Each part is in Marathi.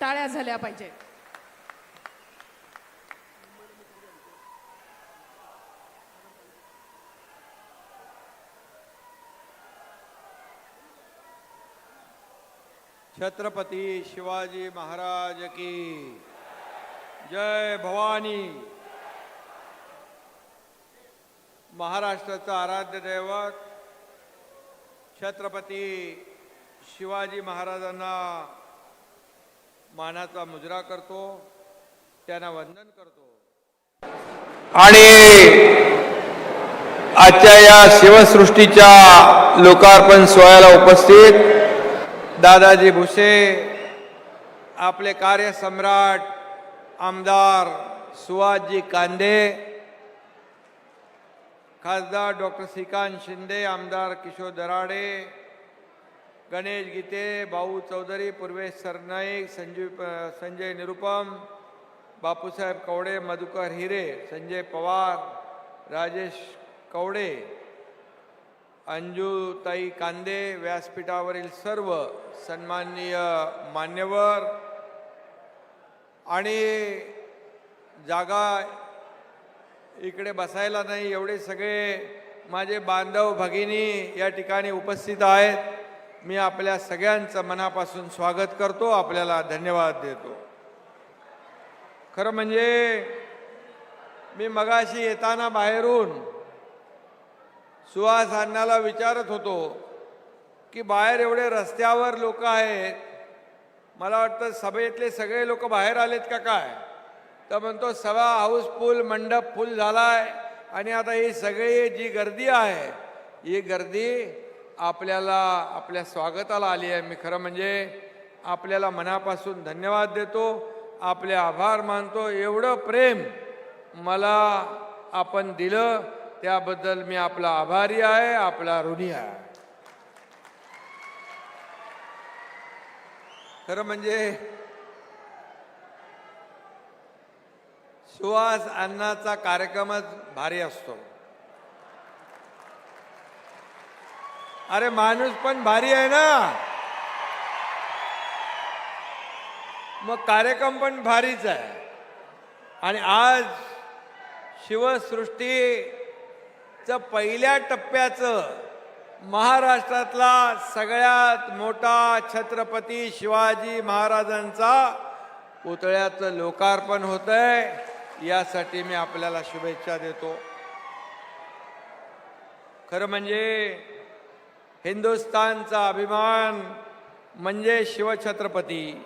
टाळ्या झाल्या पाहिजेत छत्रपती शिवाजी महाराज की जय भवानी. महाराष्ट्राचं आराध्य दैवत छत्रपती शिवाजी महाराजांना मानाचा मुजरा करतो त्यांना वंदन करतो. आणि आजच्या या शिवसृष्टीच्या लोकार्पण सोहळ्याला उपस्थित दादाजी भुसे आपले कार्यसम्राट आमदार सुहासजी कांदे खासदार डॉक्टर श्रीकांत शिंदे आमदार किशोर दराडे गणेश गीते भाऊ चौधरी पूर्वेश सरनाईक संजीव संजय निरुपम बापूसाहेब कवडे मधुकर हिरे संजय पवार राजेश कवडे अंजूताई कांदे व्यासपीठावरील सर्व सन्माननीय मान्यवर आणि जागा इकडे बसायला नाही एवढे सगळे माझे बांधव भगिनी या ठिकाणी उपस्थित आहेत. मी आपल्या सगळ्यांचं मनापासून स्वागत करतो आपल्याला धन्यवाद देतो. खरं म्हणजे मी मगाशी येताना बाहेरून सुहास अण्णाला विचारत होतो की बाहेर एवढे रस्त्यावर लोक आहेत मला वाटतं सभेतले सगळे लोक बाहेर आलेत का काय? तर म्हणतो सभा हाऊसफुल मंडप फुल झालाय आणि आता ही सगळी जी गर्दी आहे ही गर्दी आपल्याला आपल्या स्वागताला आली आहे. मी खरं म्हणजे आपल्याला मनापासून धन्यवाद देतो. आपले आभार मानतो. एवढं प्रेम मला आपण दिलं त्याबद्दल मी आपला आभारी आहे आपला ऋणी आहे. खरं म्हणजे सुहास अन्नाचा कार्यक्रमच भारी असतो. अरे माणूस पण भारी आहे ना. मग कार्यक्रम पण भारीच आहे. आणि आज शिवसृष्टीचं पहिल्या टप्प्याचं महाराष्ट्रातला सगळ्यात मोठा छत्रपती शिवाजी महाराजांचा पुतळ्याचं लोकार्पण होत आहे यासाठी मी आपल्याला शुभेच्छा देतो. खरं म्हणजे हिंदुस्तानचा अभिमान म्हणजे शिवछत्रपती.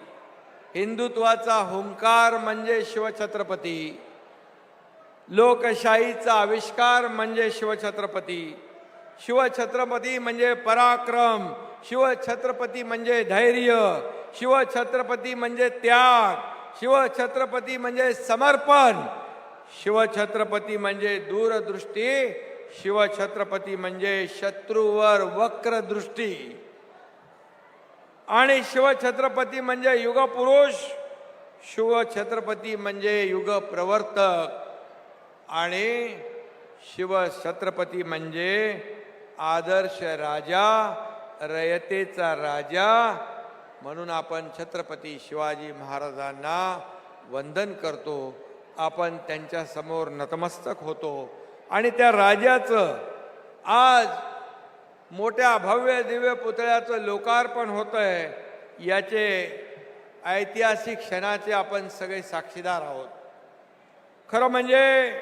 हिंदुत्वाचा हुंकार म्हणजे शिवछत्रपती. लोकशाहीचा आविष्कार म्हणजे शिवछत्रपती. शिवछत्रपती म्हणजे पराक्रम. शिवछत्रपती म्हणजे धैर्य. शिवछत्रपती म्हणजे त्याग. शिवछत्रपती म्हणजे समर्पण. शिवछत्रपती म्हणजे दूरदृष्टी. शिवछत्रपती म्हणजे शत्रूवर वक्र दृष्टी. आणि शिवछत्रपती म्हणजे युगपुरुष शिवछत्रपती म्हणजे युग प्रवर्तक आणि शिवछत्रपती म्हणजे आदर्श राजा रयतेचा राजा. म्हणून आपण छत्रपती शिवाजी महाराजांना वंदन करतो. आपण त्यांच्यासमोर नतमस्तक होतो. आणि त्या राजाचं आज मोठ्या भव्य दिव्य पुतळ्याचं लोकार्पण होत आहे याचे ऐतिहासिक क्षणाचे आपण सगळे साक्षीदार आहोत. खरं म्हणजे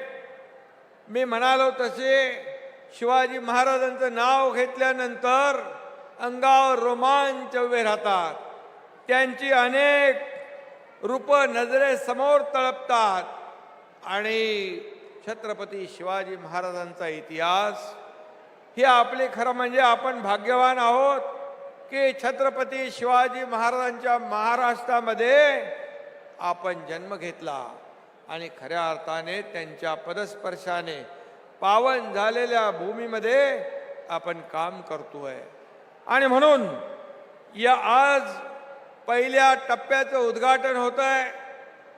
मी म्हणालो तसे शिवाजी महाराजांचं नाव घेतल्यानंतर अंगावर रोमांच उभे राहतात. त्यांची अनेक रूपं नजरेसमोर तळपतात आणि छत्रपती शिवाजी महाराजांचा इतिहास हे आपले खरं म्हणजे आपण भाग्यवान आहोत की छत्रपती शिवाजी महाराजांच्या महाराष्ट्रामध्ये आपण जन्म घेतला आणि खऱ्या अर्थाने त्यांच्या पदस्पर्शाने पावन झालेल्या भूमीमध्ये आपण काम करतोय. आणि म्हणून या आज पहिल्या टप्प्याचं उद्घाटन होत आहे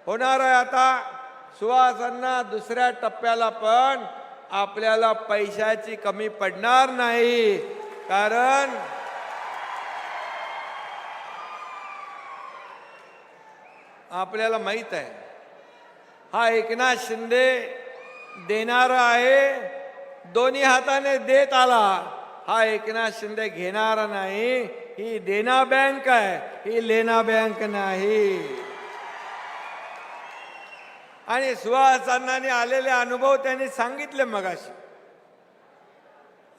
होणार आहे आता. सुहासांना दुसऱ्या टप्प्याला पण आपल्याला पैशाची कमी पडणार नाही. कारण आपल्याला माहीत आहे हा एकनाथ शिंदे देणारा आहे. दोन्ही हाताने देत आला हा एकनाथ शिंदे घेणारा नाही. ही देना बँक आहे ही लेना बँक नाही. आणि सुहास आलेले अनुभव त्यांनी सांगितले मगाशी.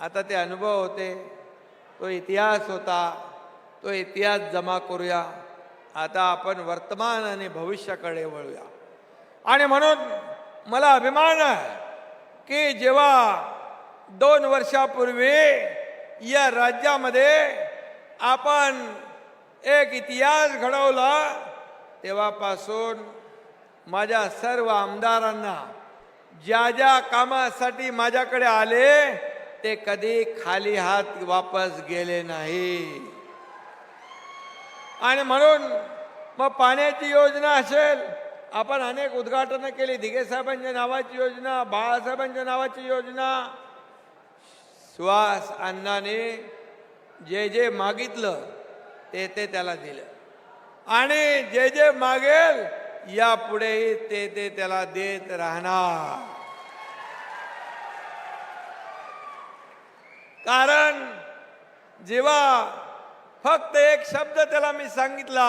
आता ते अनुभव होते तो इतिहास होता तो इतिहास जमा करूया आता आपण वर्तमान आणि भविष्याकडे वळूया. आणि म्हणून मला अभिमान आहे की जेव्हा दोन वर्षापूर्वी या राज्यामध्ये आपण एक इतिहास घडवला तेव्हापासून माझ्या सर्व आमदारांना ज्या ज्या कामासाठी माझ्याकडे आले ते कधी खाली हात वापस गेले नाही. आणि म्हणून मग पाण्याची योजना असेल आपण अनेक उद्घाटनं केली. दिघे साहेबांच्या नावाची योजना बाळासाहेबांच्या नावाची योजना. सुहास अण्णाने जे जे मागितलं ते ते त्याला दिलं. आणि जे जे मागेल यापुढेही ते ते त्याला देत राहणार. कारण जेव्हा फक्त एक शब्द त्याला मी सांगितला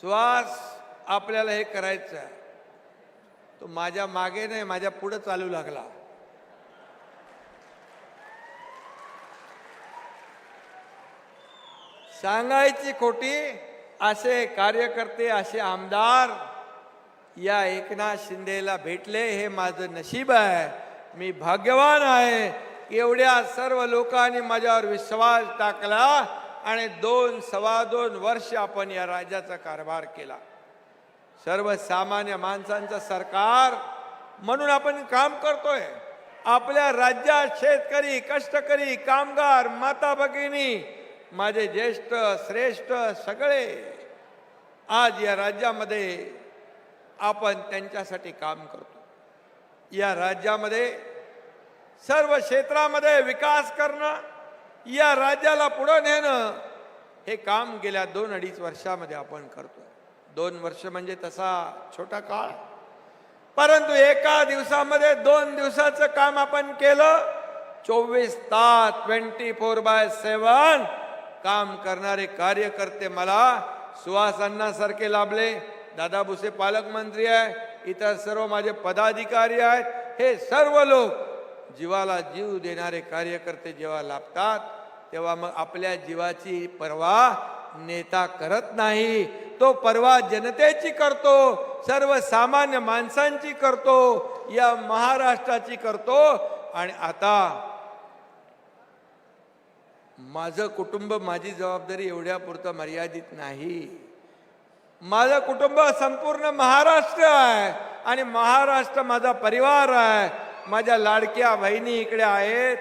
श्वास आपल्याला हे करायचं आहे तो माझ्या मागे नाही माझ्या पुढे चालू लागला. सांगायची खोटी असे कार्यकर्ते असे आमदार या एकनाथ शिंदेला भेटले हे माझं नशीब आहे. मी भाग्यवान आहे. एवढ्या सर्व लोकांनी माझ्यावर विश्वास टाकला आणि दोन सव्वा दोन वर्ष आपण या राज्याचा कारभार केला. सर्वसामान्य माणसांचं सरकार म्हणून आपण काम करतोय. आपल्या राज्यात शेतकरी कष्टकरी कामगार माता भगिनी माझे ज्येष्ठ श्रेष्ठ सगळे आज या राज्यामध्ये आपण त्यांच्यासाठी काम करतो. या राज्यामध्ये सर्व क्षेत्रामध्ये विकास करणं या राज्याला पुढं नेणं हे काम गेल्या दोन अडीच वर्षामध्ये आपण करतो दोन वर्ष म्हणजे तसा छोटा काळ. परंतु एका दिवसामध्ये दोन दिवसाचं काम आपण केलं चोवीस तास ट्वेंटी फोर बाय सेवन काम करणारे कार्यकर्ते मला सुहास अण्णासारखे लाभले. दादा भुसे पालकमंत्री आहे इतर सर्व माझे पदाधिकारी आहेत. हे सर्व लोक जीवाला जीव देणारे कार्यकर्ते जेव्हा लाभतात तेव्हा मग आपल्या जीवाची पर्वा नेता करत नाही. तो पर्वा जनतेची करतो सर्वसामान्य माणसांची करतो या महाराष्ट्राची करतो. आणि आता माझं कुटुंब माझी जबाबदारी एवढ्यापुरतं मर्यादित नाही. माझं कुटुंब संपूर्ण महाराष्ट्र आहे आणि महाराष्ट्र माझा परिवार आहे. माझ्या लाडक्या बहिणी इकडे आहेत.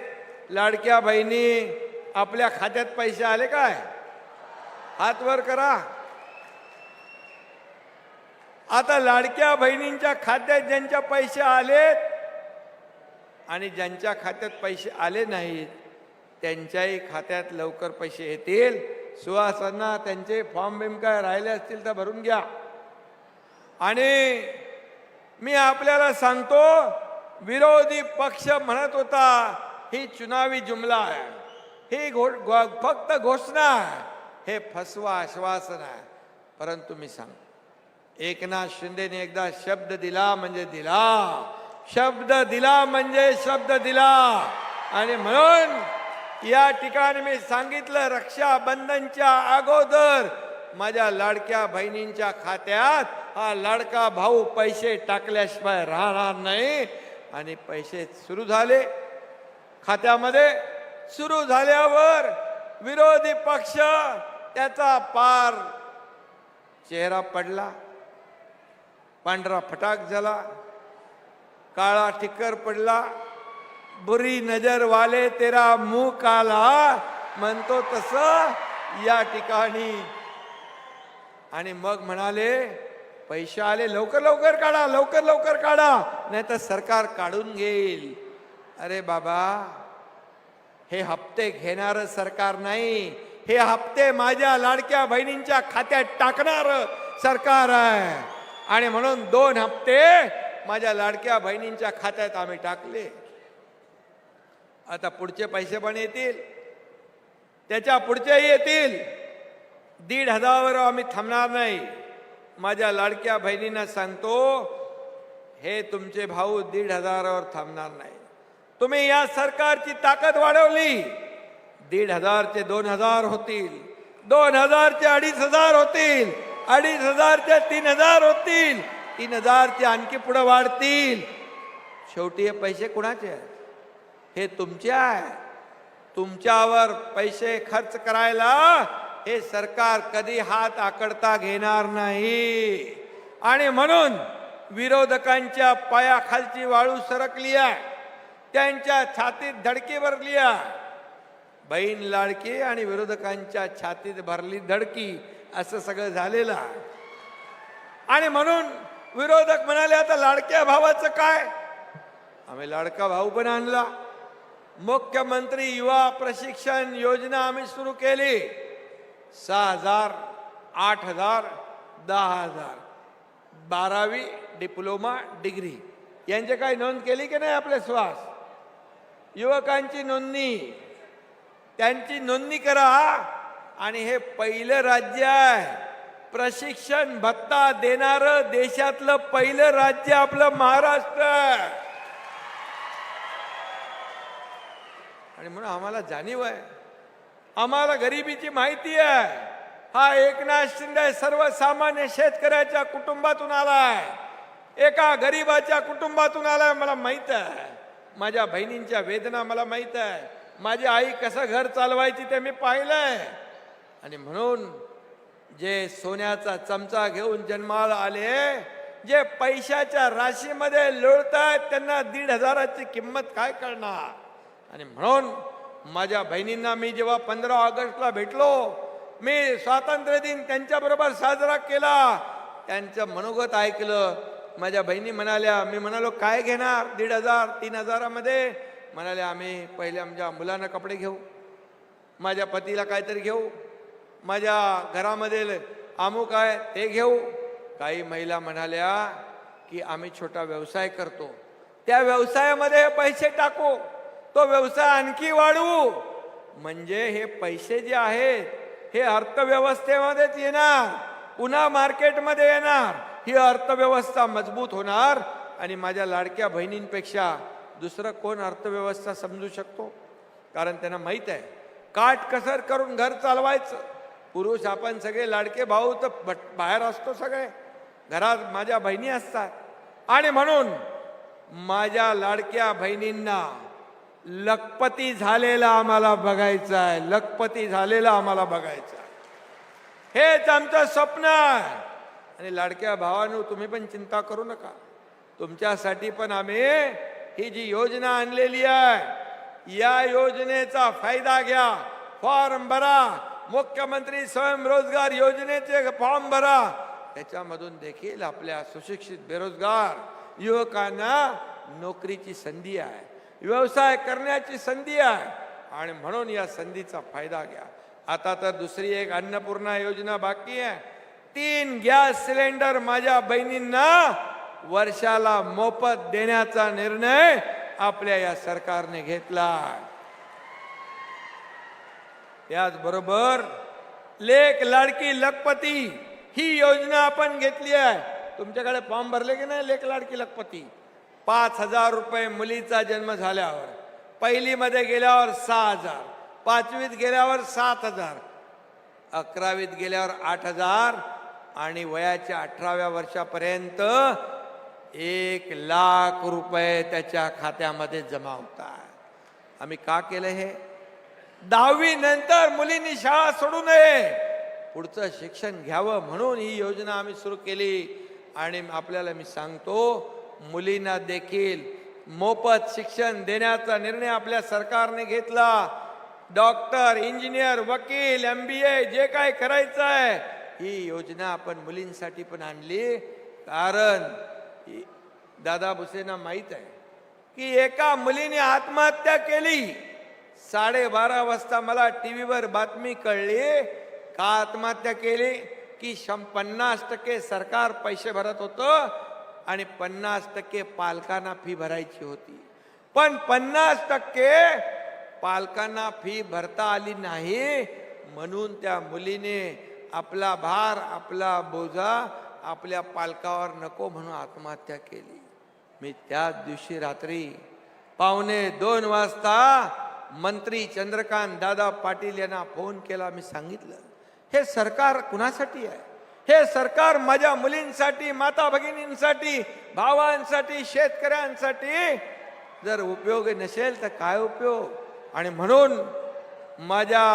लाडक्या बहिणी आपल्या खात्यात पैसे आले काय? हात वर करा. आता लाडक्या बहिणींच्या खात्यात ज्यांच्या पैसे आलेत आणि ज्यांच्या खात्यात पैसे आले नाहीत त्यांच्याही खात्यात लवकर पैसे येतील. सुहासांना त्यांचे फॉर्म बिम काय राहिले असतील तर भरून घ्या. आणि मी आपल्याला सांगतो विरोधी पक्ष म्हणत होता ही चुनावी जुमला आहे. ही घो फक्त घोषणा आहे. हे फसवा आश्वासन आहे. परंतु मी सांग एकनाथ शिंदेने एकदा शब्द दिला म्हणजे दिला. शब्द दिला म्हणजे शब्द दिला. आणि म्हणून या ठिकाणी मी सांगितलं रक्षाबंधनच्या अगोदर माझ्या लाडक्या बहिणींच्या खात्यात हा लाडका भाऊ पैसे टाकल्याशिवाय राहणार नाही. आणि पैसे सुरू झाले. खात्यामध्ये सुरू झाल्यावर विरोधी पक्ष त्याचा पार चेहरा पडला. पांढरा फटाक झाला. काळा ठिक्कर पडला. बुरी नजर वाले तेरा मुंह काला म्हणतो तस या ठिकाणी. आणि मग म्हणाले पैसे आले लवकर लवकर काढा लवकर लवकर काढा नाही तर सरकार काढून घेईल. अरे बाबा हे हप्ते घेणार सरकार नाही. हे हप्ते माझ्या लाडक्या बहिणींच्या खात्यात टाकणार सरकार आहे. आणि म्हणून दोन हप्ते माझ्या लाडक्या बहिणींच्या खात्यात आम्ही टाकले. आता पुढचे पैसे पण येतील. त्याच्या पुढचेही येतील. दीड हजारावर आम्ही थांबणार नाही. माझ्या लाडक्या बहिणींना सांगतो हे तुमचे भाऊ दीड हजारावर थांबणार नाही. तुम्ही या सरकारची ताकद वाढवली. दीड हजारचे दोन हजार होतील. दोन हजारचे अडीच हजार होतील. अडीच हजारचे तीन हजार होतील. तीन हजारचे आणखी पुढे वाढतील. शेवटी हे पैसे कुणाचे आहेत? हे तुमचे आहे. तुमच्यावर पैसे खर्च करायला हे सरकार कधी हात आकडता घेणार नाही. आणि म्हणून विरोधकांच्या पायाखालची वाळू सरकली आहे. त्यांच्या छातीत धडकी भरली आहे. बहीण लाडकी आणि विरोधकांच्या छातीत भरली धडकी असं सगळं झालेलं आहे. आणि म्हणून विरोधक म्हणाले आता लाडक्या भावाचं काय? आम्ही लाडका भाऊ पण आणला. मुख्यमंत्री युवा प्रशिक्षण योजना आम्ही सुरू केली. सहा हजार आठ हजार दहा हजार. बारावी डिप्लोमा डिग्री. यांचे काही नोंद केली की नाही आपले श्वास युवकांची नोंदणी. त्यांची नोंदणी करा. आणि हे पहिलं राज्य आहे. प्रशिक्षण भत्ता देणारं देशातलं पहिलं राज्य आपलं महाराष्ट्र आणि म्हणून आम्हाला जाणीव आहे. आम्हाला गरिबीची माहिती आहे. हा एकनाथ शिंदे सर्वसामान्य शेतकऱ्याच्या कुटुंबातून आलाय. एका गरीबाच्या कुटुंबातून आलाय मला माहीत आहे. माझ्या बहिणींच्या वेदना मला माहीत आहे. माझी आई कसं घर चालवायची ते मी पाहिलंय. आणि म्हणून जे सोन्याचा चमचा घेऊन जन्माला आले जे पैशाच्या राशीमध्ये लोळत आहेत त्यांना दीड हजाराची किंमत काय करणार? आणि म्हणून माझ्या बहिणींना मी जेव्हा पंधरा ऑगस्टला भेटलो मी स्वातंत्र्य दिन त्यांच्याबरोबर साजरा केला. त्यांचं मनोगत ऐकलं. माझ्या बहिणी म्हणाल्या मी म्हणालो काय घेणार दीड हजार तीन हजारामध्ये? म्हणाले आम्ही पहिले आमच्या मुलांना कपडे घेऊ माझ्या पतीला काहीतरी घेऊ माझ्या घरामध्ये अमुक आहे ते घेऊ. काही महिला म्हणाल्या की आम्ही छोटा व्यवसाय करतो. त्या व्यवसायामध्ये पैसे टाकू. तो व्यवसाय आणखी वाढवू म्हणजे हे पैसे जे आहेत हे अर्थव्यवस्थेमध्येच येणार पुन्हा मार्केटमध्ये येणार. ही अर्थव्यवस्था मजबूत होणार आणि माझ्या लाडक्या बहिणींपेक्षा दुसरं कोण अर्थव्यवस्था समजू शकतो? कारण त्यांना माहीत आहे काट कसर करून घर चालवायचं. पुरुष आपण सगळे लाडके भाऊ तर बट- बाहेर असतो सगळे. घरात माझ्या बहिणी असतात. आणि म्हणून माझ्या लाडक्या बहिणींना लखपती झालेला आम्हाला बघायचं आहे. लखपती झालेला आम्हाला बघायचं आहे. हेच आमचं स्वप्न आहे. आणि लाडक्या भावानो तुम्ही पण चिंता करू नका. तुमच्यासाठी पण आम्ही ही जी योजना आणलेली आहे या योजनेचा फायदा घ्या. फॉर्म भरा. मुख्यमंत्री स्वयंरोजगार योजनेचे फॉर्म भरा. त्याच्यामधून देखील आपल्या सुशिक्षित बेरोजगार युवकांना नोकरीची संधी आहे. व्यवसाय करण्याची संधी आहे. आणि म्हणून या संधीचा फायदा घ्या. आता तर दुसरी एक अन्नपूर्णा योजना बाकी आहे. तीन गॅस सिलेंडर माझ्या बहिणींना वर्षाला मोफत देण्याचा निर्णय आपल्या या सरकारने घेतला. त्याचबरोबर लेख लाडकी लखपती ही योजना आपण घेतली आहे. तुमच्याकडे फॉर्म भरले की नाही लेख लाडकी लखपती? पाच हजार रुपये मुलीचा जन्म झाल्यावर. पहिलीमध्ये गेल्यावर सहा हजार. पाचवीत गेल्यावर सात हजार. अकरावीत गेल्यावर आठ हजार. आणि वयाच्या अठराव्या वर्षापर्यंत एक लाख रुपये त्याच्या खात्यामध्ये जमा होतात. आम्ही का केलं हे? दहावी नंतर मुलींनी शाळा सोडू नये. पुढचं शिक्षण घ्यावं म्हणून ही योजना आम्ही सुरू केली. आणि आपल्याला मी सांगतो मुलींना देखील मोफत शिक्षण देण्याचा निर्णय आपल्या सरकारने घेतला. डॉक्टर इंजिनियर वकील एम बी ए जे काय करायचं आहे ही योजना आपण मुलींसाठी पण आणली. कारण दादा भुसेना माहीत आहे की एका मुलीने आत्महत्या केली. साडेबारा वाजता मला टी व्हीवर बातमी कळली. का आत्महत्या केली? की शं पन्नास टक्के सरकार पैसे भरत होतं. आणि पन्नास टक्के पालकांना फी भरायची होती. पण पन्नास टक्के पालकांना फी भरता आली नाही म्हणून त्या मुलीने आपला भार आपला बोजा आपल्या पालकावर नको म्हणून आत्महत्या केली. मी त्याच दिवशी रात्री पावणे दोन वाजता मंत्री चंद्रकांत दादा पाटील यांना फोन केला. मी सांगितलं हे सरकार कुणासाठी आहे? हे सरकार माझ्या मुलींसाठी माता भगिनींसाठी भावांसाठी शेतकऱ्यांसाठी जर उपयोग नसेल तर काय उपयोग? आणि म्हणून माझ्या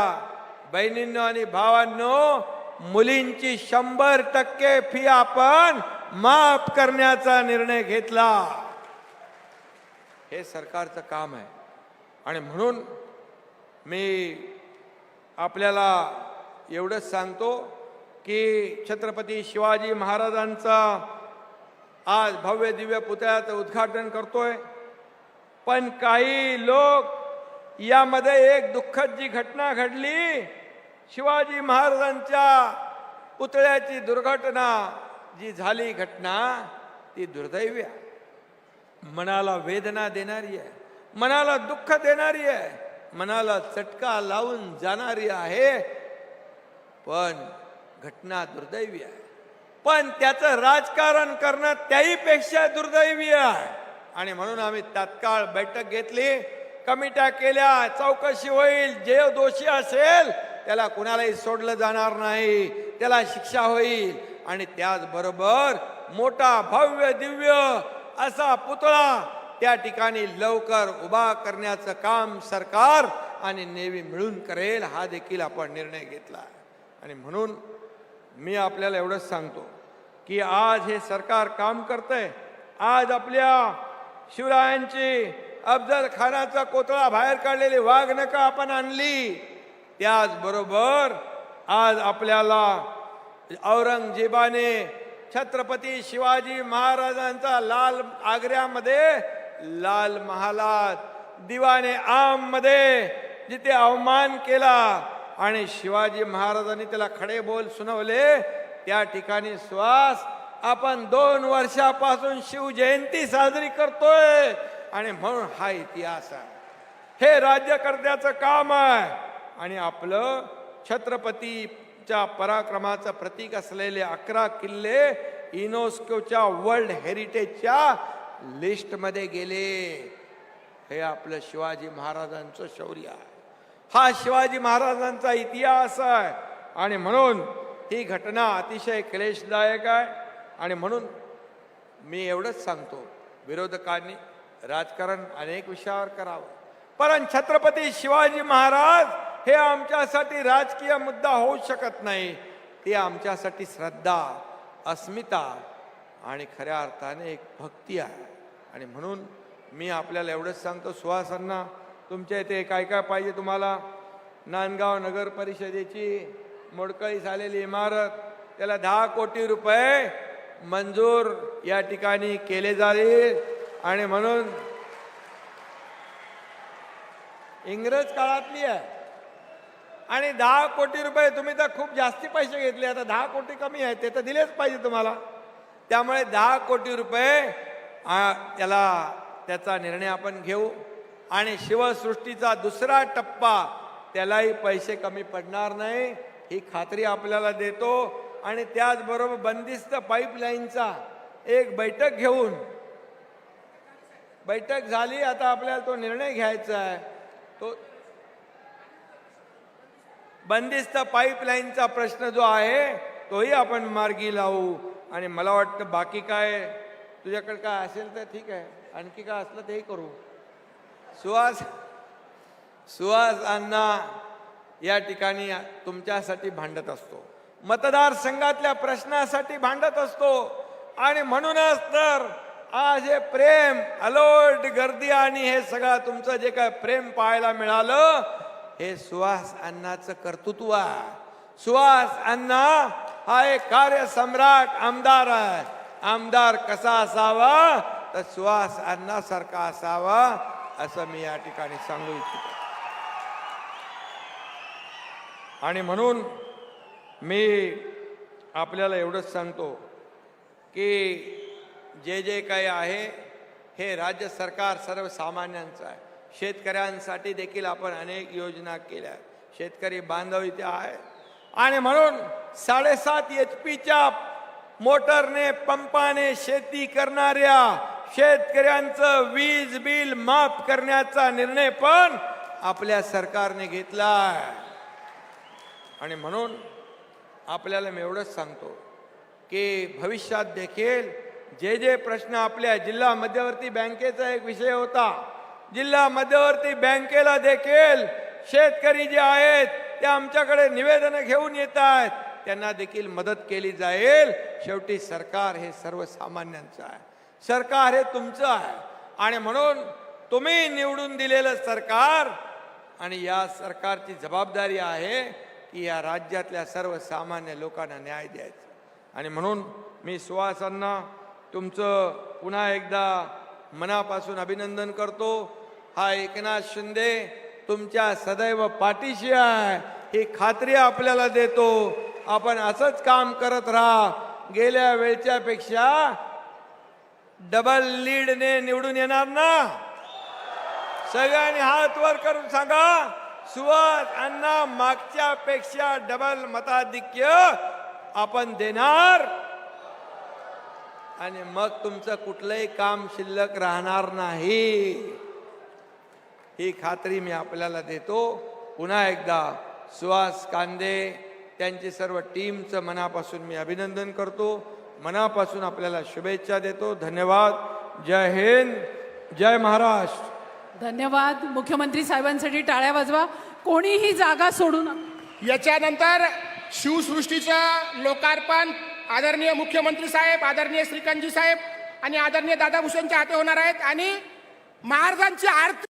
बहिणींनो आणि भावांनो मुलींची शंभर टक्के फी आपण माफ करण्याचा निर्णय घेतला. हे सरकारचं काम आहे. आणि म्हणून मी आपल्याला एवढंच सांगतो की छत्रपती शिवाजी महाराजांचा आज भव्य दिव्य पुतळ्याचं उद्घाटन करतोय. पण काही लोक यामध्ये एक दुःखद जी घटना घडली शिवाजी महाराजांच्या पुतळ्याची दुर्घटना जी झाली घटना ती दुर्दैवी आहे. मनाला वेदना देणारी आहे मनाला दुःख देणारी आहे मनाला चटका लावून जाणारी आहे. पण घटना दुर्दैवी आहे. पण त्याचं राजकारण करणं त्याहीपेक्षा दुर्दैवी आहे. आणि म्हणून आम्ही तात्काळ बैठक घेतली. कमिट्या केल्या चौकशी होईल जे दोषी असेल त्याला कुणालाही सोडलं जाणार नाही त्याला शिक्षा होईल. आणि त्याचबरोबर मोठा भव्य दिव्य असा पुतळा त्या ठिकाणी लवकर उभा करण्याचं काम सरकार आणि नेव्ही मिळून करेल हा देखील आपण निर्णय घेतला आणि म्हणून मी आपल्याला एवढंच सांगतो की आज हे सरकार काम करतंय. आज आपल्या शिवरायांची अफजल खानाचा कोतळा बाहेर काढलेली वाघ नका आपण आणली. त्याचबरोबर आज आपल्याला औरंगजेबाने छत्रपती शिवाजी महाराजांचा लाल आग्र्यामध्ये लाल महालात दिवाने आममध्ये जिथे अवमान केला आणि शिवाजी महाराजांनी त्याला खडे बोल सुनावले. त्या ठिकाणी श्वास आपण दोन वर्षापासून शिवजयंती साजरी करतोय. आणि म्हणून हा इतिहास आहे. हे राज्यकर्त्याचं काम आहे. आणि आपलं छत्रपतीच्या पराक्रमाचं प्रतीक असलेले अकरा किल्ले युनेस्कोच्या वर्ल्ड हेरिटेजच्या लिस्टमध्ये गेले. हे आपलं शिवाजी महाराजांचं शौर्य आहे. हा शिवाजी महाराजांचा इतिहास आहे. आणि म्हणून ही घटना अतिशय क्लेशदायक आहे. आणि म्हणून मी एवढंच सांगतो विरोधकांनी राजकारण अनेक विषयावर करावं. पण छत्रपती शिवाजी महाराज हे आमच्यासाठी राजकीय मुद्दा होऊ शकत नाही. ते आमच्यासाठी श्रद्धा अस्मिता आणि खऱ्या अर्थाने एक भक्ती आहे. आणि म्हणून मी आपल्याला एवढंच सांगतो सुहासांना तुमच्या इथे काय काय पाहिजे तुम्हाला? नांदगाव नगर परिषदेची मोडकळी झालेली इमारत त्याला दहा कोटी रुपये मंजूर या ठिकाणी केले जाईल. आणि म्हणून इंग्रज काळातली आहे. आणि दहा कोटी रुपये तुम्ही तर खूप जास्ती पैसे घेतले. आता दहा कोटी कमी आहे ते तर दिलेच पाहिजे तुम्हाला. त्यामुळे दहा कोटी रुपये त्याला त्याचा निर्णय आपण घेऊ. आणि शिवसृष्टीचा दुसरा टप्पा त्यालाही पैसे कमी पडणार नाही ही खात्री आपल्याला देतो. आणि त्याचबरोबर बंदिस्त पाईपलाईनचा एक बैठक घेऊन बैठक झाली आता आपल्याला तो निर्णय घ्यायचा आहे. तो बंदिस्त पाईपलाईनचा प्रश्न जो आहे तोही आपण मार्गी लावू. आणि मला वाटतं बाकी काय तुझ्याकडे काय असेल तर ठीक आहे. आणखी काय असलं तेही करू. सुहास सुहास अण्णा या ठिकाणी तुमच्यासाठी भांडत असतो. मतदारसंघातल्या प्रश्नासाठी भांडत असतो. आणि म्हणूनच तर आज हे प्रेम अलोट गर्दी आणि हे सगळं तुमचं जे काय प्रेम पाहायला मिळालं हे सुहास अण्णाचं कर्तृत्व आहे. सुहास अण्णा हा एक कार्यसम्राट आमदार आहे. आमदार कसा असावा? तर सुहास अण्णासारखा असावा. असं मी या ठिकाणी सांगू इच्छितो. आणि म्हणून मी आपल्याला एवढंच सांगतो की जे जे काही आहे हे राज्य सरकार सर्वसामान्यांचं आहे. शेतकऱ्यांसाठी देखील आपण अनेक योजना केल्या. शेतकरी बांधव इथे आहे. आणि म्हणून साडेसात एच पीच्या मोटरने पंपाने शेती करणाऱ्या शेतकऱ्यांचं वीज बिल माफ करण्याचा निर्णय पण आपल्या सरकारने घेतला आहे आणि म्हणून आपल्याला मी एवढंच सांगतो की भविष्यात देखील जे जे प्रश्न आपल्या जिल्हा मध्यवर्ती बँकेचा एक विषय होता जिल्हा मध्यवर्ती बँकेला देखील शेतकरी जे आहेत ते आमच्याकडे निवेदनं घेऊन येत आहेत. त्यांना देखील मदत केली जाईल. शेवटी सरकार हे सर्वसामान्यांचं आहे. सरकार हे तुमचं आहे. आणि म्हणून तुम्ही निवडून दिलेलं सरकार आणि या सरकारची जबाबदारी आहे की या राज्यातल्या सर्वसामान्य लोकांना न्याय द्यायचा. आणि म्हणून मी सुहासांना तुमचं पुन्हा एकदा मनापासून अभिनंदन करतो. हा एकनाथ शिंदे तुमच्या सदैव पाठीशी आहे. ही खात्री आपल्याला देतो. आपण असंच काम करत राहा. गेल्या वेळच्या पेक्षा डबल लीडने निवडून येणार ना? सगळ्यांनी हात वर करून सांगा सुवत अण्णा मागच्या पेक्षा डबल मताधिक्य आपण देणार. आणि मग तुमचं कुठलंही काम शिल्लक राहणार नाही. ही खात्री मी आपल्याला देतो. पुन्हा एकदा सुहास कांदे त्यांची सर्व टीमचं मनापासून मी अभिनंदन करतो. मनापासून आपल्याला शुभेच्छा देतो. धन्यवाद. जय हिंद. जय महाराष्ट्र. धन्यवाद. मुख्यमंत्री साहेबांसाठी टाळ्या वाजवा. कोणीही जागा सोडू नका. याच्यानंतर शिवसृष्टीचं लोकार्पण आदरणीय मुख्यमंत्री साहेब आदरणीय श्रीकांतजी साहेब आणि आदरणीय दादा भुसेंच्या हाते होणार आहेत आणि महाराजांची आरती